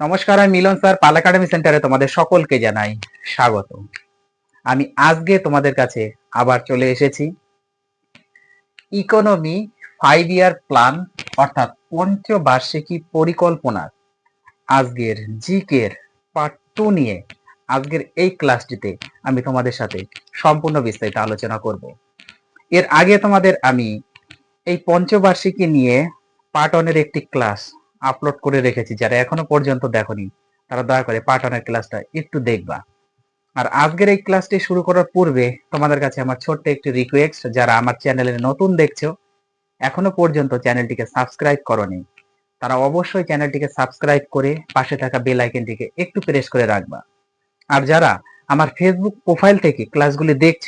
নমস্কার, আমি মিলন স্যার, পাল একাডেমি সেন্টারে তোমাদের সকলকে জানাই স্বাগত। আমি আজকে তোমাদের কাছে আবার চলে এসেছি। ইকোনমি ফাইভ ইয়ার প্ল্যান অর্থাৎ পঞ্চবার্ষিকী পরিকল্পনার আজকের জিকের পার্ট টু নিয়ে আজকের এই ক্লাসটিতে আমি তোমাদের সাথে সম্পূর্ণ বিস্তারিত আলোচনা করব। এর আগে তোমাদের আমি এই পঞ্চবার্ষিকী নিয়ে পার্ট ওয়ানের একটি ক্লাস আপলোড করে রেখেছি। যারা এখনও পর্যন্ত দেখোনি, তারা দয়া করে ওয়ানের ক্লাসটা একটু দেখবা। আর আজকের এই ক্লাসটি শুরু করার পূর্বে তোমাদের কাছে আমার ছোট্ট একটি রিকোয়েস্ট যারা আমার চ্যানেলে নতুন দেখছ, এখনও পর্যন্ত চ্যানেলটিকে সাবস্ক্রাইব করনি, তারা অবশ্যই চ্যানেলটিকে সাবস্ক্রাইব করে পাশে থাকা বেল আইকনটিকে একটু প্রেস করে রাখবা। আর যারা আমার ফেসবুক প্রোফাইল থেকে ক্লাসগুলি দেখছ,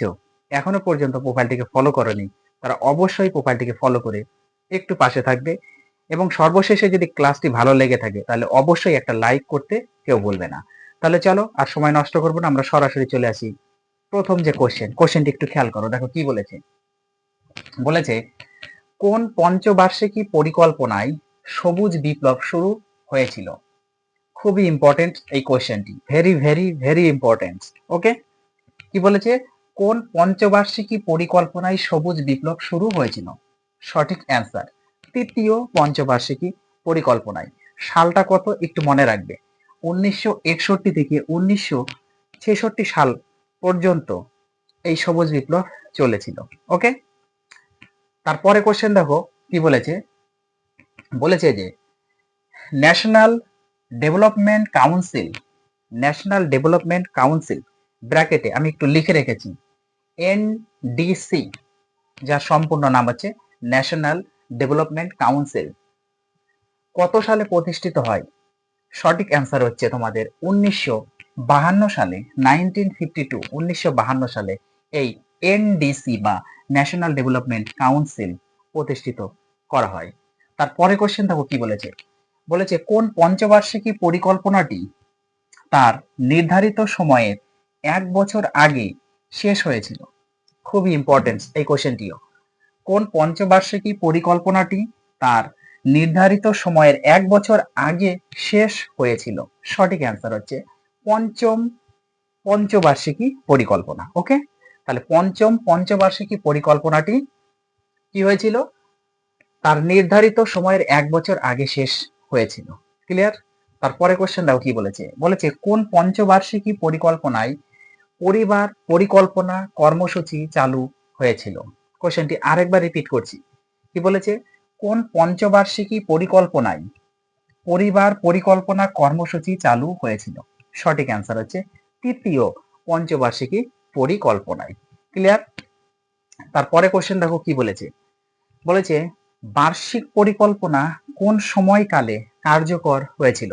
এখনও পর্যন্ত প্রোফাইলটিকে ফলো করনি, তারা অবশ্যই প্রোফাইলটিকে ফলো করে একটু পাশে থাকবে এবং সর্বশেষে যদি ক্লাসটি ভালো লেগে থাকে, তাহলে অবশ্যই একটা লাইক করতে কেউ বলবে না। তাহলে চলো, আর সময় নষ্ট করব না, আমরা সরাসরি চলে আসি প্রথম যে কোশ্চেন কোশ্চেনটি একটু খেয়াল করো, দেখো কি বলেছে? বলেছে, কোন পঞ্চবার্ষিকী পরিকল্পনায় সবুজ বিপ্লব শুরু হয়েছিল? খুবই ইম্পর্টেন্ট এই কোশ্চেনটি very very very important okay কি বলেছে? কোন পঞ্চবার্ষিকী পরিকল্পনায় সবুজ বিপ্লব শুরু হয়েছিল? সঠিক অ্যান্সার তৃতীয় পঞ্চবার্ষিকী পরিকল্পনায়। সালটা কত একটু মনে রাখবে। উনিশশো একষট্টি থেকে উনিশশো ছেষট্টি সাল পর্যন্ত এই সবুজ বিপ্লব চলেছিল। ওকে তারপরে কোশ্চেন দেখো, কি বলেছে? বলেছে যে national development council national development council ব্র্যাকেটে আমি একটু লিখে রেখেছি এনডিসি যার সম্পূর্ণ নাম হচ্ছে ন্যাশনাল ডেভেলপমেন্ট কাউন্সিল কত সালে প্রতিষ্ঠিত হয়? সঠিক অ্যান্সার হচ্ছে তোমাদের উনিশশো বাহান্ন সালে নাইনটিন ফিফটি টু উনিশশো বাহান্ন সালে এই এনডিসি বা ন্যাশনাল ডেভেলপমেন্ট কাউন্সিল প্রতিষ্ঠিত করা হয়। তারপরে কোশ্চেন দেখো কি বলেছে? বলেছে, কোন পঞ্চবার্ষিকী পরিকল্পনাটি তার নির্ধারিত সময়ের এক বছর আগে শেষ হয়েছিল? খুবই ইম্পর্টেন্ট এই কোশ্চেনটিও কোন পঞ্চবার্ষিকী পরিকল্পনাটি তার নির্ধারিত সময়ের এক বছর আগে শেষ হয়েছিল? সঠিক অ্যান্সার হচ্ছে পঞ্চম পঞ্চবার্ষিকী পরিকল্পনা ওকে তাহলে পঞ্চম পঞ্চবার্ষিকী পরিকল্পনাটি কি হয়েছিল? তার নির্ধারিত সময়ের এক বছর আগে শেষ হয়েছিল। ক্লিয়ার তারপরে কোশ্চেন দাও কি বলেছে? বলেছে কোন পঞ্চবার্ষিকী পরিকল্পনায় পরিবার পরিকল্পনা কর্মসূচি চালু হয়েছিল? কোশ্চেনটি আরেকবার রিপিট করছি। কি বলেছে? কোন পঞ্চবার্ষিকী পরিকল্পনায় পরিবার পরিকল্পনা কর্মসূচি চালু হয়েছিল? সঠিক অ্যান্সার হচ্ছে তৃতীয় পঞ্চবার্ষিকী পরিকল্পনায়। ক্লিয়ার তারপরে কোশ্চেন দেখো কি বলেছে? বলেছে, বার্ষিক পরিকল্পনা কোন সময়কালে কার্যকর হয়েছিল?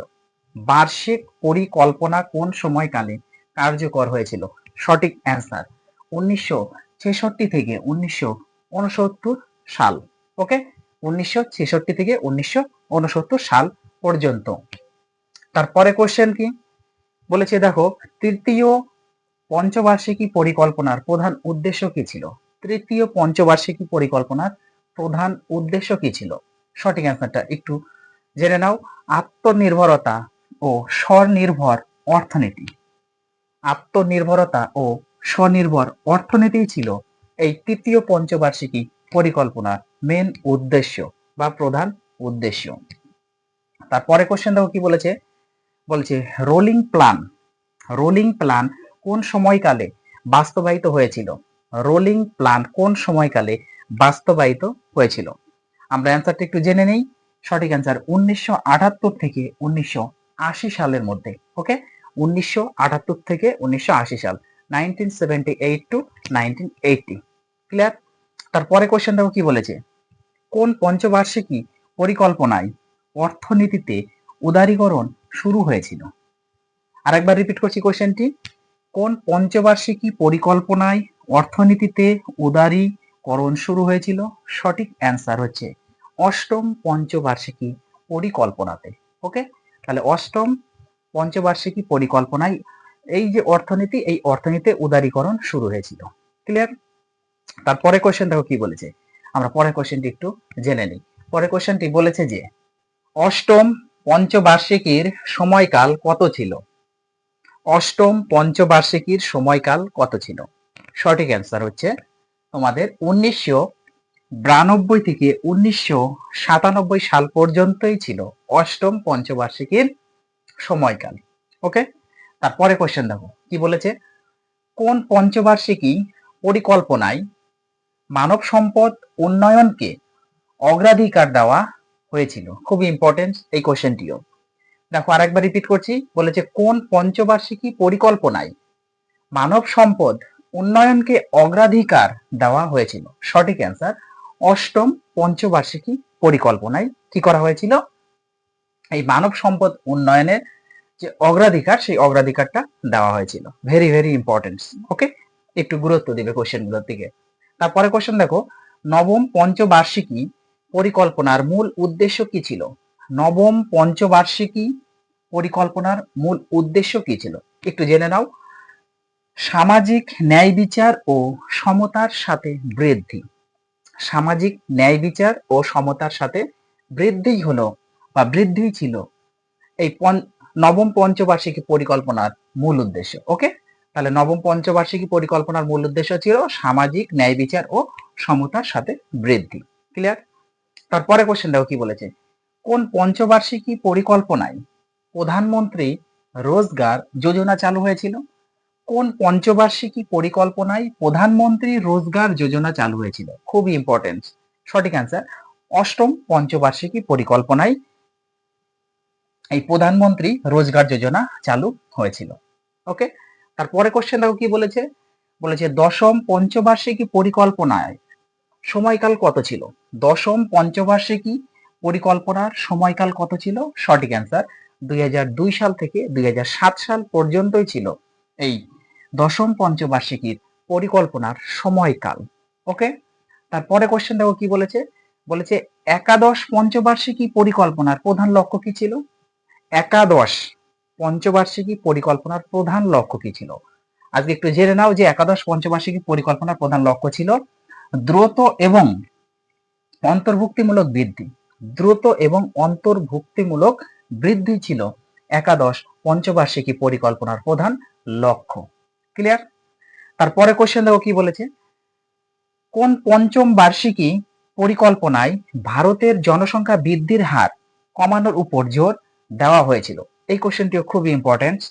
বার্ষিক পরিকল্পনা কোন সময়কালে কার্যকর হয়েছিল? সঠিক অ্যান্সার উনিশশো ছেষট্টি থেকে উনিশশো উনসত্তর সাল ওকে উনিশশো ছেষট্টি থেকে উনিশশো উনসত্তর সাল পর্যন্ত। তারপরে কোশ্চেন কি? বলেছে, দেখো, তৃতীয় পঞ্চবার্ষিকী পরিকল্পনার প্রধান উদ্দেশ্য কি ছিল? তৃতীয় পঞ্চবার্ষিকী পরিকল্পনার প্রধান উদ্দেশ্য কি ছিল? সঠিক অ্যান্সারটা একটু জেনে নাও। আত্মনির্ভরতা ও স্বনির্ভর অর্থনীতি। আত্মনির্ভরতা ও স্বনির্ভর অর্থনীতি ছিল এই তৃতীয় পঞ্চবার্ষিকী পরিকল্পনার মেন উদ্দেশ্য বা প্রধান উদ্দেশ্য। তারপরে কোশ্চেন দেখো কি বলেছে? বলছে রোলিং প্ল্যান রোলিং প্ল্যান কোন সময়কালে বাস্তবায়িত হয়েছিল? রোলিং প্ল্যান কোন সময়কালে বাস্তবায়িত হয়েছিল? আমরা অ্যান্সারটা একটু জেনে নেই। সঠিক অ্যান্সার উনিশশো আটাত্তর থেকে উনিশশো আশি সালের মধ্যে ওকে উনিশশো আটাত্তর থেকে উনিশশো আশি সাল। Nineteen seventy eight to nineteen eighty clear তারপরে কোশ্চেন দেখো কি বলেছে? কোন পঞ্চবার্ষিকী পরিকল্পনায় অর্থনীতিতে উদারীকরণ শুরু হয়েছিল? আরেকবার রিপিট করছি কোশ্চেনটি কোন পঞ্চবার্ষিকী পরিকল্পনায় অর্থনীতিতে উদারীকরণ শুরু হয়েছিল? সঠিক অ্যান্সার হচ্ছে অষ্টম পঞ্চবার্ষিকী পরিকল্পনাতে। ওকে তাহলে অষ্টম পঞ্চবার্ষিকী পরিকল্পনায় এই যে অর্থনীতি, এই অর্থনীতিতে উদারীকরণ শুরু হয়েছিল। ক্লিয়ার তারপরে কোশ্চেন দেখো কি বলেছে? আমরা পরের কোশ্চেনটি একটু জেনে নিই। পরের কোশ্চেনটি বলেছে যে, অষ্টম পঞ্চবার্ষিকীর সময়কাল কত ছিল? অষ্টম পঞ্চবার্ষিকীর সময়কাল কত ছিল? সঠিক অ্যান্সার হচ্ছে তোমাদের উনিশশো বিরানব্বই থেকে উনিশশো সাতানব্বই সাল পর্যন্তই ছিল অষ্টম পঞ্চবার্ষিকীর সময়কাল। ওকে তারপরে কোশ্চেন দেখো। কি বলেছে? কোন পঞ্চবার্ষিকী পরিকল্পনায় মানব সম্পদ উন্নয়নকে অগ্রাধিকার দেওয়া হয়েছিল? খুব ইম্পর্টেন্ট এই কোশ্চেনটিও দেখো আরেকবার রিপিট করছি। বলেছে, কোন পঞ্চবার্ষিকী পরিকল্পনায় মানব সম্পদ উন্নয়নকে অগ্রাধিকার দেওয়া হয়েছিল? সঠিক অ্যান্সার অষ্টম পঞ্চবার্ষিকী পরিকল্পনায় কি করা হয়েছিল? এই মানব সম্পদ উন্নয়নের যে অগ্রাধিকার, সেই অগ্রাধিকারটা দেওয়া হয়েছিল। ভেরি ভেরি ইম্পর্টেন্ট ওকে একটু গুরুত্ব দিবে কোশ্চেনগুলোর দিকে। তারপরে কোশ্চেন দেখো, নবম পঞ্চবার্ষিকী পরিকল্পনার মূল উদ্দেশ্য কি ছিল? নবম পঞ্চবার্ষিকী পরিকল্পনার মূল উদ্দেশ্য কি ছিল? একটু জেনে নাও। সামাজিক ন্যায় বিচার ও সমতার সাথে বৃদ্ধি। সামাজিক ন্যায় বিচার ও সমতার সাথে বৃদ্ধি হলো বা বৃদ্ধি ছিল। এই নবম পঞ্চবার্ষিকী পরিকল্পনার মূল উদ্দেশ্য ওকে তাহলে নবম পঞ্চবার্ষিকী পরিকল্পনার মূল উদ্দেশ্য ছিল সামাজিক ন্যায় বিচার ও সমতার সাথে বৃদ্ধি ক্লিয়ার তারপরে কোশ্চেন কি বলেছে? কোন পঞ্চবার্ষিকী পরিকল্পনায় প্রধানমন্ত্রী রোজগার যোজনা চালু হয়েছিল? কোন পঞ্চবার্ষিকী পরিকল্পনায় প্রধানমন্ত্রী রোজগার যোজনা চালু হয়েছিল? খুবই ইম্পর্টেন্ট সঠিক অ্যান্সার অষ্টম পঞ্চবার্ষিকী পরিকল্পনায় এই প্রধানমন্ত্রী রোজগার যোজনা চালু হয়েছিল। ওকে তারপরে কোশ্চেন দেখো কি বলেছে? বলেছে, দশম পঞ্চবার্ষিকী পরিকল্পনায় সময়কাল কত ছিল? দশম পঞ্চবার্ষিকী পরিকল্পনার সময়কাল কত ছিল? সঠিক অ্যান্সার দুই সাল থেকে দুই হাজার সাত সাল পর্যন্তই ছিল এই দশম পঞ্চবার্ষিকীর পরিকল্পনার সময়কাল। ওকে তারপরে কোশ্চেন দেখো কি বলেছে? বলেছে, একাদশ পঞ্চবার্ষিকী পরিকল্পনার প্রধান লক্ষ্য কি ছিল? একাদশ, পঞ্চবার্ষিকী পরিকল্পনার প্রধান লক্ষ্য কি ছিল? আজকে একটু জেনে নাও যে একাদশ, পঞ্চবার্ষিকী পরিকল্পনার প্রধান লক্ষ্য ছিল দ্রুত এবং অন্তর্ভুক্তিমূলক বৃদ্ধি। দ্রুত এবং অন্তর্ভুক্তিমূলক বৃদ্ধি ছিল একাদশ, পঞ্চবার্ষিকী পরিকল্পনার প্রধান লক্ষ্য। ক্লিয়ার তারপরে কোশ্চেন দেখো কি বলেছে? কোন পঞ্চম বার্ষিকী পরিকল্পনায় ভারতের জনসংখ্যা বৃদ্ধির হার কমানোর উপর জোর দেওয়া হয়েছিল। এই কোশ্চেনটিও খুবই ইম্পর্টেন্ট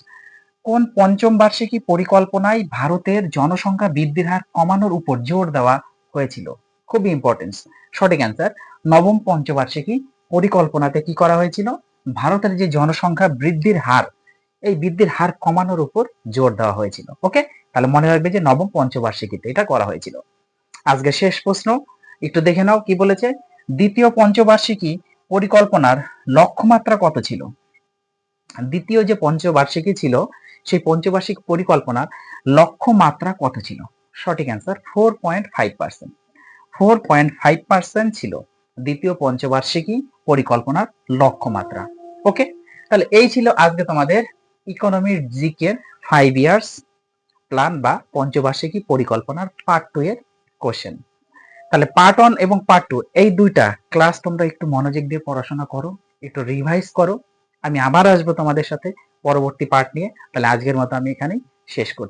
কোন পঞ্চম বার্ষিকী পরিকল্পনায় ভারতের জনসংখ্যা বৃদ্ধির হার কমানোর উপর জোর দেওয়া হয়েছিল? খুবই ইম্পর্টেন্ট সঠিক অ্যান্সার নবম পঞ্চবার্ষিকী পরিকল্পনাতে কি করা হয়েছিল? ভারতের যে জনসংখ্যা বৃদ্ধির হার, এই বৃদ্ধির হার কমানোর উপর জোর দেওয়া হয়েছিল। ওকে তাহলে মনে রাখবে যে নবম পঞ্চবার্ষিকীতে এটা করা হয়েছিল। আজকে শেষ প্রশ্ন, একটু দেখে নাও কি বলেছে? দ্বিতীয় পঞ্চবার্ষিকী পরিকল্পনার লক্ষ্যমাত্রা কত ছিল? দ্বিতীয় যে পঞ্চবার্ষিকী ছিল, সেই পঞ্চবার্ষিক পরিকল্পনার লক্ষ্যমাত্রা কত ছিল? সঠিক answer four point five percent four point five percent ছিল দ্বিতীয় পঞ্চবার্ষিকী পরিকল্পনার লক্ষ্যমাত্রা। ওকে? তাহলে এই ছিল আজকে তোমাদের ইকোনমির জিকের ফাইভ ইয়ার্স প্ল্যান বা পঞ্চবার্ষিকী পরিকল্পনার পার্ট টু এর কোশ্চেন তাহলে পার্ট ওয়ান এবং পার্ট টু এই দুইটা ক্লাস তোমরা একটু মনোযোগ দিয়ে পড়াশোনা করো, একটু রিভাইজ করো। আমি আবার আসব তোমাদের সাথে পরবর্তী পার্ট নিয়ে। তাহলে আজকের মতো আমি এখানেই শেষ করছি।